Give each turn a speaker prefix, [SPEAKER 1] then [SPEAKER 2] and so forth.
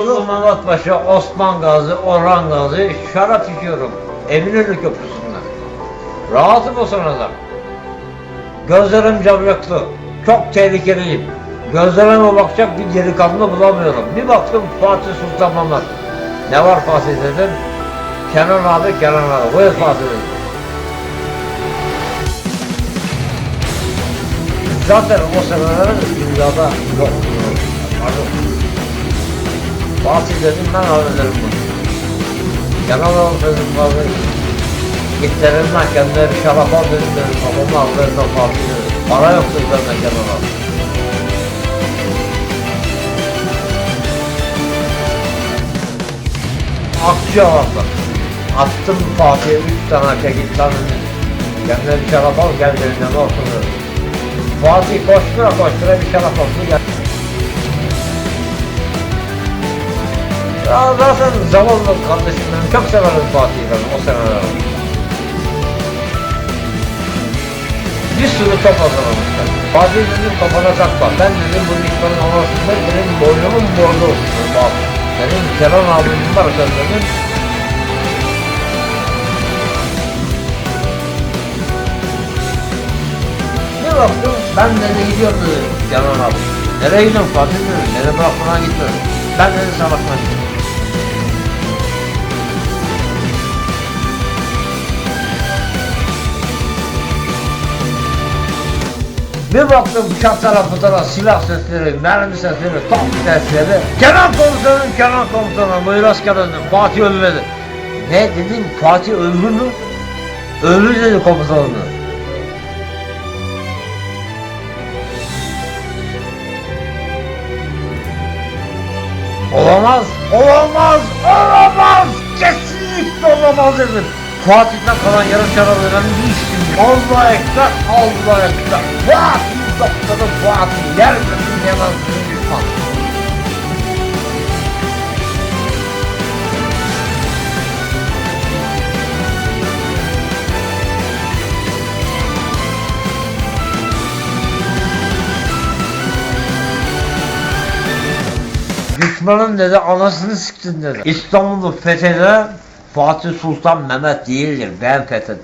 [SPEAKER 1] Mehmet Paşa, Osman Gazi, Orhan Gazi şarap içiyorum. Eminönü Köprüsü'nden. Rahatım o sırada. Gözlerim camyaklı. Çok tehlikeliyim. Gözlerime bakacak bir delikanlı bulamıyorum. Bir baktım Fatih Sultan Mehmet. Ne var Fatih dedim. Kenan abi, Kenan abi. Buyur Fatih dedim. Zaten o senelerin dünyada yok. Pardon. Fatih dedim ben hallederim bunu. Kenan abi dedim abi. Git dedim lan kendine bir şarap al dedim dedim. Babamı al dedim Fatih dedim. Para yok dedim ben Kenan abi. Akçabat'ta. Attım Fatih'e üç tane kekik tane. Kendine bir şarap al gel benim yanıma otur dedim. Fatih koştura koştura bir şarap aldı gel. Ya zaten zavallı kardeşim benim çok severim Fatih'i ben o seneler. Bir sürü top hazırlamışlar. Fatih dedim kafana takma. Ben dedim bu düşmanın havasında benim boynumun borcu olsun. Bak. Benim Kenan abimin varsa dedim. Bir baktım ben dedi gidiyorum dedi Kenan abi. Nereye gidiyorsun Fatih dedi. Nereye bırak buna gitmiyorum. Ben dedi savaşmak istiyorum. Bir baktım çatara putara silah sesleri, mermi sesleri, top sesleri. Kenan komutanım, Kenan komutanım, buyur asker dedim. Fatih ölmedi. Ne dedim, Fatih öldü mü? Öldü dedi komutanım. Olamaz, olamaz, olamaz, kesinlikle olamaz dedim. Fatih'ten kalan yarım şarap önemli içtim. Allah ekber, Allah ekber. Fatih doktoru Fatih, yer misin yemezsin düşman. Düşmanın dedi anasını siktin dedi. İstanbul'u fetheden Fatih Sultan Mehmet değildir. Ben fethettim.